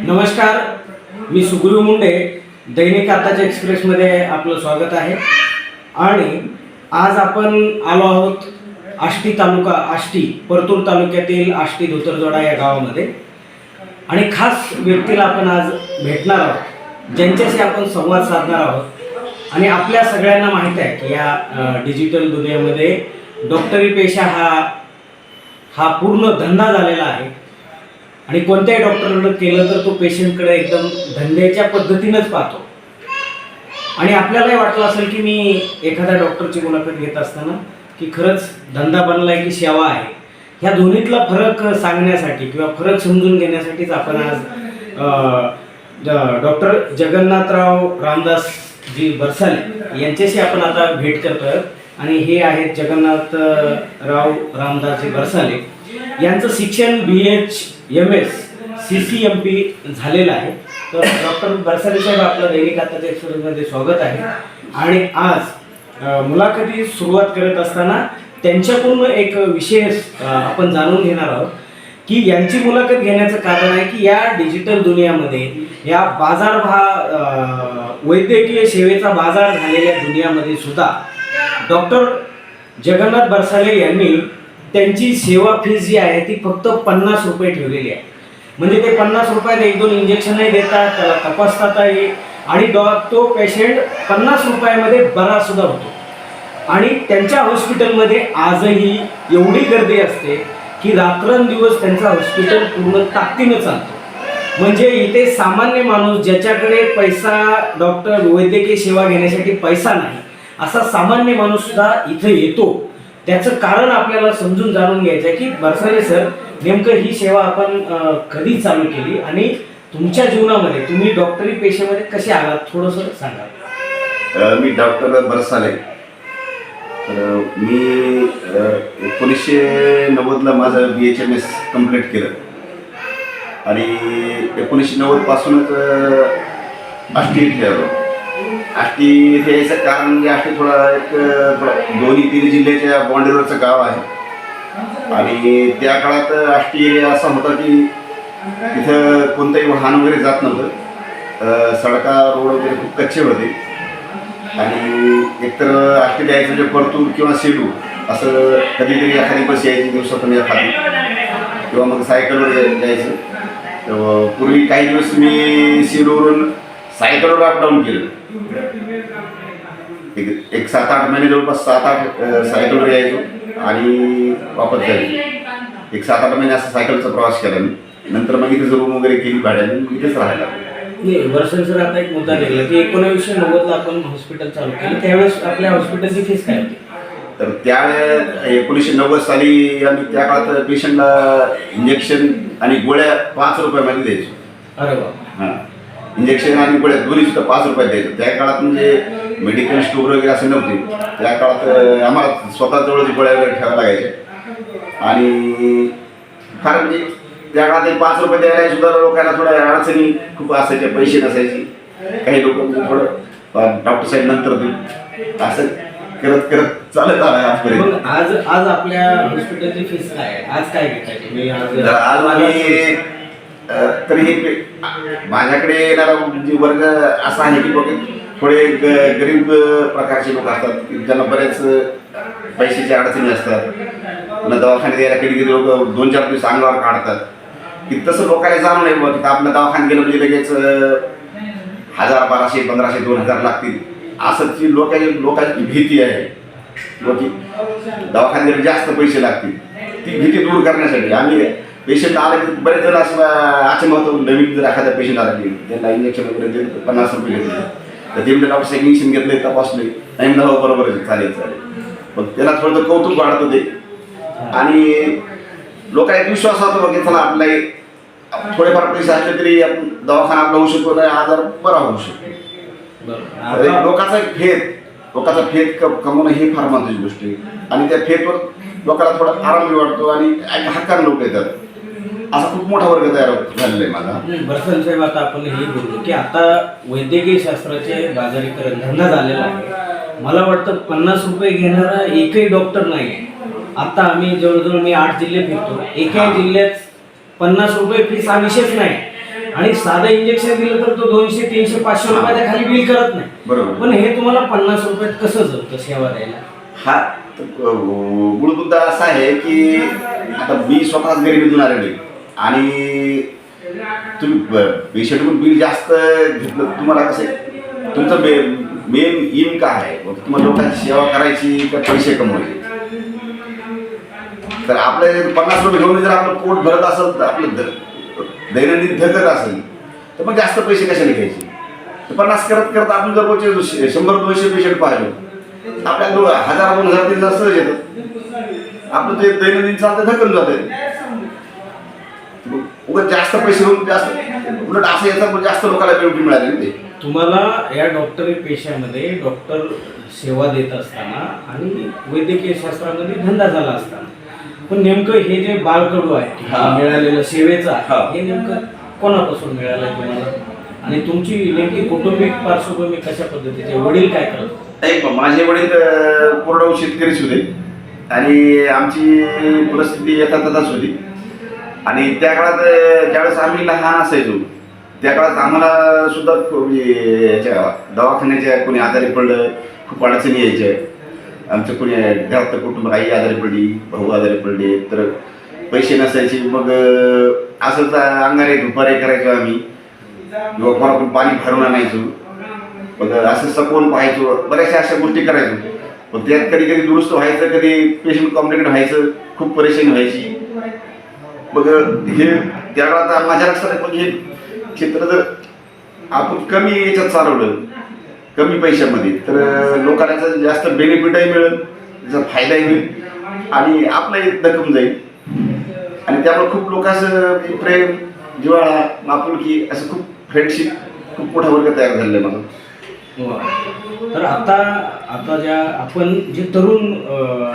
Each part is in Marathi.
नमस्कार मी सुग्रीव मुंडे दैनिक आताच्या एक्सप्रेसमध्ये आपलं स्वागत आहे. आणि आज आपण आलो आहोत आष्टी तालुका आष्टी परतूर तालुक्यातील आष्टी धोतरजोडा या गावामध्ये. आणि खास व्यक्तीला आपण आज भेटणार आहोत ज्यांच्याशी आपण संवाद साधणार आहोत. आणि आपल्या सगळ्यांना माहीत आहे की या डिजिटल दुनियेमध्ये डॉक्टरी पेशा हा हा पूर्ण धंदा झालेला आहे. आणि कोणत्याही डॉक्टरकडे केलं तर तो पेशंटकडे एकदम धंद्याच्या पद्धतीनंच पाहतो. आणि आपल्यालाही वाटलं असेल की मी एखाद्या डॉक्टरची मुलाखत घेत असताना की खरंच धंदा बनलाय की सेवा आहे. ह्या दोन्हीतला फरक सांगण्यासाठी किंवा फरक समजून घेण्यासाठीच आपण आज डॉक्टर जगन्नाथराव रामदास जी बरसाले यांच्याशी आपण आता भेट करतोय. आणि हे आहेत जगन्नाथराव अ, राव रामदासजी बरसाले यांचं शिक्षण B H M S C C M P झालेलं आहे. तर डॉक्टर बरसारे साहेब आपलं दैनिक आताच्या एक्सप्रेसमध्ये स्वागत आहे. आणि आज मुलाखती सुरुवात करत असताना त्यांच्याकडून एक विशेष आपण जाणून घेणार आहोत की यांची मुलाखत घेण्याचं कारण आहे की या डिजिटल दुनियामध्ये या बाजार भा वैद्यकीय सेवेचा बाजार झालेल्या दुनियामध्ये सुद्धा डॉक्टर जगन्नाथ बरसाले यांनी त्यांची सेवा फीस जी आहे ती फक्त पन्नास रुपये ठेवलेली आहे. म्हणजे ते पन्नास रुपयात एक दोन इंजेक्शनही देतात त्याला तपासतातही. आणि डॉ तो पेशंट पन्नास रुपयामध्ये बरा सुद्धा होतो. आणि त्यांच्या हॉस्पिटलमध्ये आजही एवढी गर्दी असते की रात्रंदिवस त्यांचा हॉस्पिटल पूर्ण ताकदीनं चालतो. म्हणजे इथे सामान्य माणूस ज्याच्याकडे पैसा डॉक्टर वैद्यकीय सेवा घेण्यासाठी पैसा नाही असा सामान्य माणूस सुद्धा इथे येतो. त्याचं कारण आपल्याला समजून जाणून घ्यायचं आहे की बरसाले सर नेमकं ही सेवा आपण कधी चालू केली? आणि तुमच्या जीवनामध्ये तुम्ही डॉक्टरी पेशेमध्ये कसे आलात? थोडंसं सांगा. मी डॉक्टर बरसाले मी एकोणीसशे नव्वदला माझं B H M S complete केलं. आणि एकोणीसशे नव्वदपासूनच आष्टी खेळलो आष्टी हे यायचं कारण म्हणजे आष्टी थोडा एक दोन्ही तीन जिल्ह्याच्या बाँड्रीवरचं गाव आहे. आणि त्या काळात आष्टी एरिया असा होता की तिथं कोणतंही वाहन वगैरे जात नव्हतं. सडका रोड वगैरे खूप कच्चे होते. आणि एकतर आष्टी द्यायचं म्हणजे परतूर किंवा सेलू असं कधीतरी एखादी बस यायची दिवसातून एखादी. किंवा मग सायकलवर याय- जायचं पूर्वी काही दिवस मी सेलूवरून सायकलवर अपडाऊन केलं. एक एक सात आठ महिने जवळपास सात आठ सायकलवर यायचो आणि वापस जायचो. एक सात आठ महिने असा सायकलचा प्रवास केला मी. नंतर मग इथेच रूम वगैरे केली भाड्याने मग इथेच राहायला सर आता एक मुद्दा निघाला की एकोणावीसशे नव्वदला आपण हॉस्पिटल चालू केलं. त्यावेळेस आपल्या हॉस्पिटलची फीस काय होती? तर त्या एकोणीसशे नव्वद साली आम्ही त्या काळात पेशंटला इंजेक्शन आणि गोळ्या पाच रुपयामध्ये द्यायचो. अरे बाबा हां. इंजेक्शन आणि गोळ्या दोन्ही सुद्धा पाच रुपयात द्यायचो. त्या काळात म्हणजे मेडिकल स्टोर वगैरे असे नव्हते. त्या काळात आम्हाला स्वतः जवळच गोळ्या वगैरे ठेवाव्या लागायच्या आणि फार म्हणजे त्या काळात पाच रुपये द्यायला सुद्धा लोकांना थोड्या अडचणी खूप असायच्या पैसे नसायचे. काही लोक म्हणजे थोडं डॉक्टर साहेब नंतर देऊ असं करत करत चालत आलं आजपर्यंत. आज आज आपल्या हॉस्पिटलची फीस काय आहे? आज काय तुम्ही? आज आम्ही तर हे माझ्याकडे येणारा म्हणजे वर्ग असा आहे की बघ थोडे ग- गरीब प्रकारचे लोक असतात की ज्यांना बरेच पैशाची पैशाच्या अडचणी असतात. पुन्हा दवाखान्यात यायला कधी कधी लोक दोन चार दिवस अंगावर काढतात. की तसं लोकांना जाणून नाही बघ आपलं दवाखान्यात गेलं म्हणजे लगेच हजार बाराशे पंधराशे दोन हजार लागतील. असं ती लोकांची लोकांची भीती आहे. किंवा की दवाखान्यात जास्त पैसे लागतील. ती भीती दूर करण्यासाठी आम्ही पेशंट आले की बरेच जण असं अचानक होतं नवीन जर एखादा पेशंट आला की त्यांना इंजेक्शन वगैरे तर पन्नास रुपये घेतले. तर ते म्हणजे डॉक्टर इंजेक्शन घेतले तपासले आणि म्हणलं, हो बरोबर आहे चालेल चालेल. मग त्याला थोडं कौतुक वाढतं ते. आणि लोकांना एक विश्वास होतो बघ की चला आपला एक थोडेफार पैसे असले तरी आपण दवाखाना आपला होऊ शकतो आणि आजार बरा होऊ शकतो. लोकांचा एक फेत लोकांचा फेत कमवणं ही फार महत्वाची गोष्ट आहे. आणि त्या फेतवर लोकांना थोडा आराम वाटतो आणि हक्कान लोक येतात. असा खूप मोठा वर्ग तयार झालेला आहे माझा. बरसन साहेब आता आपण हे बोललो की आता वैद्यकीय शास्त्राचे बाजारीकरण धंदा झालेला आहे. मला वाटतं पन्नास रुपये घेणारा एकही डॉक्टर नाही आहे. आता आम्ही जवळजवळ मी आठ जिल्हे फिरतो. एकाही जिल्ह्यात पन्नास रुपये फीस हा विषयच नाही. आणि साधं इंजेक्शन दिलं तर तो दोनशे तीनशे पाचशे रुपयाच्या खाली बिल करत नाही. बरोबर. पण हे तुम्हाला पन्नास रुपयात कसं जमतं सेवा द्यायला? हा मूळ मुद्दा असा आहे की आता मी स्वतःच गरिबीतून आलेलो आहे. आणि तुम्ही पेशंटकडून बिल जास्त घेतलं तुम्हाला कसं तुमचं मे मेन इम काय आहे? मग तुम्हाला लोकांची सेवा करायची का पैसे कमवायचे? तर आपले पन्नास रुपये घेऊन जर आपलं पोट भरत असेल तर आपलं दैनंदिन धकत असेल तर मग जास्त पैसे कशाला घ्यायचे? तर पन्नास करत करत आपण जर रोजचे शंभर दोनशे पेशंट पाहिलो तर आपल्याला हजार दोन हजार तीन हजार सहज येतात आपलं ते दैनंदिन चालतं धकून जातं. उगाच जास्त पैसे घेऊन जास्त उलट असं येतात पण जास्त लोकांना बेनिफिट मिळाले ते तुम्हाला या डॉक्टरी पेशामध्ये डॉक्टर सेवा देत असताना आणि वैद्यकीय शास्त्रामध्ये धंदा झाला असताना पण नेमकं हे जे बाळकडू आहे. मिळालेलं सेवेचा हा. हे नेमकं कोणापासून मिळालं तुम्हाला आणि तुमची नेमकी कौटुंबिक पार्श्वभूमी कशा पद्धतीचे वडील काय करत? नाही माझे वडील अं, कोरडवाहू शेतकरीच होते आणि आमची परिस्थिती यथातथाच होती आणि त्या काळात ज्यावेळेस आम्ही लहान असायचो त्या काळात आम्हाला सुद्धा याच्या दवाखान्याच्या कोणी आजारी पडलं खूप अडचणी यायच्या. आमचं कोणी घरात कुटुंब आई आजारी पडली भाऊ आजारी पडले तर पैसे नसायचे. मग अं, असंच अंगारे दुपारे करायचो आम्ही. किंवा कोणाकडून पाणी भरून आणायचो. मग असं सपवून पाहायचो. बऱ्याचशा अशा गोष्टी करायचो. पण त्यात कधी कधी दुरुस्त व्हायचं कधी पेशंट कॉम्प्लिकेट व्हायचं खूप परेशानी व्हायची. मग हे त्यावेळेला माझ्या लक्षात पण हे क्षेत्र जर आपण कमी याच्यात चालवलं कमी पैशामध्ये तर लोकांना जास्त बेनिफिटही मिळेल त्याचा फायदाही होईल आणि आपलंही दखम जाईल आणि त्यामुळे खूप लोक असं प्रेम जिव्हाळा आपुलकी असं खूप फ्रेंडशिप खूप मोठा वर्ग तयार झालेला आहे मला. तर आता आता ज्या आपण जे तरुण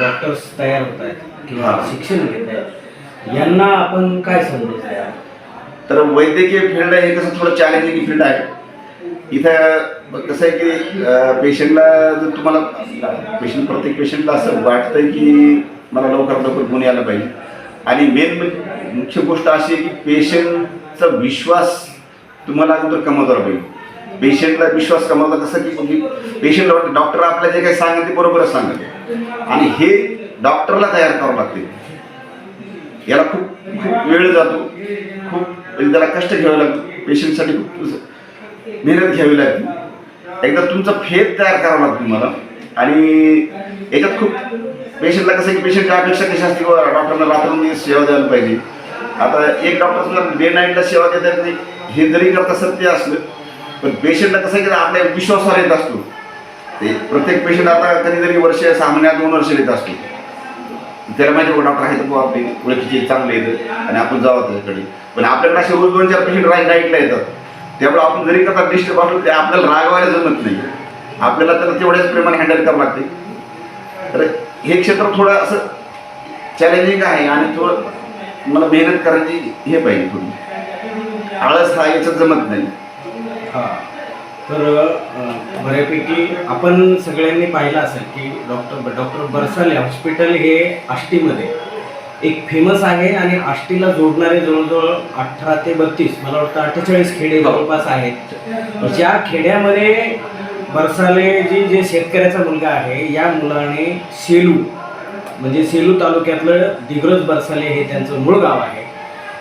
डॉक्टर्स तयार होत आहेत किंवा. शिक्षण घेत आहेत यांना आपण काय संदेश तर वैद्यकीय फील्ड हे कसं थोडं चॅलेंजिंग फील्ड आहे. इथं कसं आहे की पेशंटला जर तुम्हाला पेशंट प्रत्येक पेशंटला असं वाटतं की मला लवकरात लवकर गुन्हे यायला पाहिजे. आणि मेन म्हणजे, मुख्य गोष्ट अशी आहे की पेशंटचा विश्वास तुम्हाला अगोदर कमावला पाहिजे. पेशंटला विश्वास कमावला कसं की म्हणजे पेशंट डॉक्टर आपल्या जे काही सांगते ते बरोबरच सांगते. आणि हे डॉक्टरला तयार करावं लागते. याला खूप खूप वेळ जातो. खूप म्हणजे त्याला कष्ट घ्यावे लागतो पेशंटसाठी खूप मेहनत घ्यावी लागते. एकदा तुमचा फेद तयार करावा लागतो तुम्हाला. आणि याच्यात खूप पेशंटला कसं की पेशंटच्या अपेक्षा कशा असते की डॉक्टरला रात्री सेवा द्यायला पाहिजे. आता एक डॉक्टर समजा डे नाईटला सेवा देतात हे जरी करता सत्य असलं पण पेशंटला कसं आहे की आपल्या विश्वासावर येत असतो. ते प्रत्येक पेशंट आता कधीतरी वर्ष सहा महिन्यात दोन वर्ष येत असतो. त्याला माहिती आहे डॉक्टर आहे तर बुवा आपले ओळखीचे चांगले येतं आणि आपण जावं त्याच्याकडे. पण आपल्याकडे असे रोज दोन चार पेशंट राईट नाईटला येतात. त्यामुळे आपण जरी करता डिस्टर्ब असलो ते आपल्याला रागवायला जमत नाही. आपल्याला तर तेवढ्याच प्रेमाने हँडल करावं लागते. तर हे क्षेत्र थोडं असं चॅलेंजिंग आहे आणि थोडं मला मेहनत करायची हे पाहिजे थोडी. आळस हा याच्यात जमत नाही. हा. तर बऱ्यापैकी आपण सगळ्यांनी पाहिलं असेल की डॉक्टर डॉक्टर बरसाले हॉस्पिटल हे आष्टीमध्ये एक फेमस आहे आणि आष्टीला जोडणारे जवळजवळ अठरा ते बत्तीस मला वाटतं अठ्ठेचाळीस खेडे जवळपास आहेत. ज्या खेड्यामध्ये बरसाले जी जे शेतकऱ्याचा मुलगा आहे या मुलाने सेलू म्हणजे सेलू तालुक्यातलं दिग्रज बरसाले हे त्यांचं मूळ गाव आहे.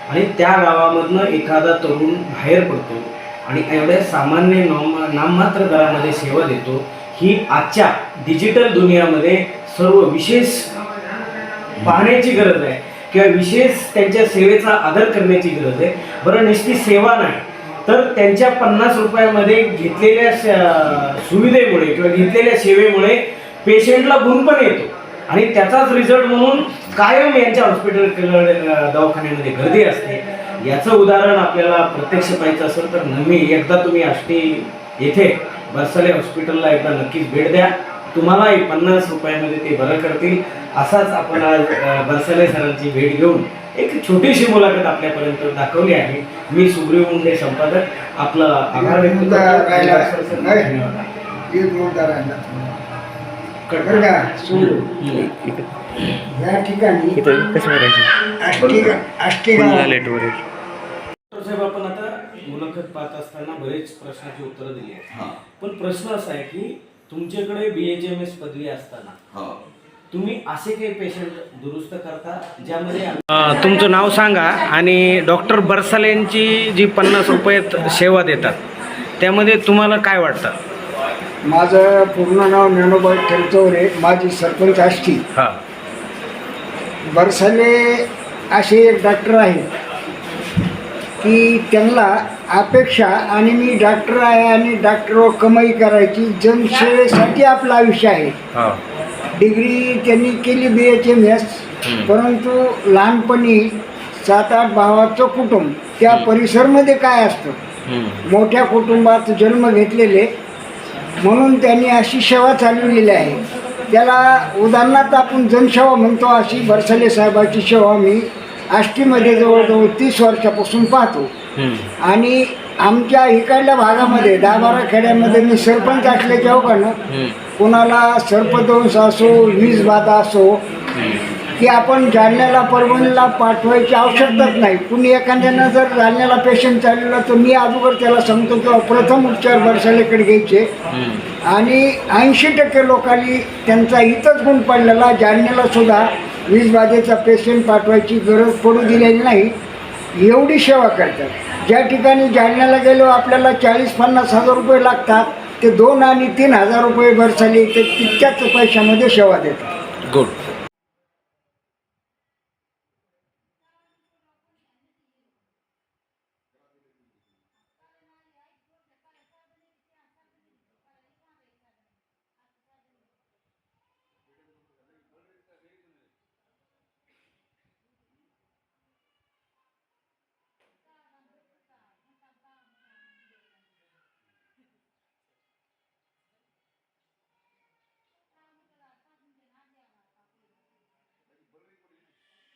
आणि त्या गावामधनं एखादा तरुण बाहेर पडतो. आणि एवढ्या सामान्य नाम नाममात्र दरामध्ये सेवा देतो ही आजच्या डिजिटल दुनियामध्ये सर्व विशेष पाहण्याची गरज आहे. किंवा विशेष त्यांच्या सेवेचा आदर करण्याची गरज आहे. बरं नुसती सेवा नाही तर त्यांच्या पन्नास रुपयामध्ये घेतलेल्या सुविधेमुळे किंवा घेतलेल्या सेवेमुळे पेशंटला गुण पण येतो. आणि त्याचाच रिझल्ट म्हणून कायम यांच्या हॉस्पिटलकडे दवाखान्यामध्ये गर्दी असते. याचं उदाहरण आपल्याला प्रत्यक्ष पाहायचं असेल तर नम्मी एकदा तुम्ही आष्टी येथे बरसाले हॉस्पिटलला एकदा नक्कीच भेट द्या. तुम्हालाही पन्नास रुपयामध्ये ते बरं करतील. असाच आपण आज बरसाले सरांची भेट घेऊन एक छोटीशी मुलाखत आपल्यापर्यंत दाखवली आहे. मी सुग्रीव मुंडे संपादक. आपला आभार व्यक्त करतो. धन्यवाद. कट ठिकाणी इथं कसं करायचं आष्टी डॉक्टर साहेब आपण आता मुलाखत पाहत असताना बरेच प्रश्नाची उत्तरं दिली आहेत. हां. पण प्रश्न असा आहे की तुमच्याकडे बी एच एम एस पदवी असताना हो. तुम्ही असे काही पेशंट दुरुस्त करता ज्यामध्ये तुमचं नाव सांगा आणि डॉक्टर बरसाल यांची जी पन्नास रुपयात सेवा देतात त्यामध्ये तुम्हाला काय वाटतं? माझं पूर्ण नाव ज्ञानोबाई ठेमचौरे माझी सरपंच आष्टी. हां. बरसाले असे एक डॉक्टर आहेत की त्यांना अपेक्षा आणि मी डॉक्टर आहे आणि डॉक्टरवर कमाई करायची जनसेवेसाठी आपलं आयुष्य आहे. डिग्री त्यांनी केली बी एच एम एस परंतु लहानपणी सात आठ भावाचं कुटुंब त्या परिसरमध्ये काय असतं? मोठ्या कुटुंबात जन्म घेतलेले म्हणून त्यांनी अशी सेवा चालवलेली आहे. त्याला उदाहरणार्थ आपण जनसेवा म्हणतो अशी बरसाले साहेबाची सेवा मी आष्टीमध्ये जवळजवळ तीस वर्षापासून पाहतो. आणि आमच्या इकडल्या भागामध्ये दहा बारा खेड्यामध्ये मी सरपंच असल्याच्या ओघानं कोणाला सर्पदंश असो वीज बाधा असो की आपण जालन्याला परभणीला पाठवायची आवश्यकताच नाही. कुणी एखाद्यानं जर जालन्याला पेशंट चाललेला तर मी अगोदर त्याला सांगतो किंवा प्रथम उपचार बरसालेकडे घ्यायचे. आणि ऐंशी टक्के लोकांनी त्यांचा हितच गुण पडलेला जालन्याला सुद्धा वीज बाधेचा पेशंट पाठवायची गरज पडू दिलेली नाही. एवढी सेवा करतात. ज्या ठिकाणी जालन्याला गेलो आपल्याला चाळीस पन्नास हजार रुपये लागतात. ते दोन आणि तीन हजार रुपये बरसाली ते तितक्याच पैशामध्ये सेवा देतात. गुड.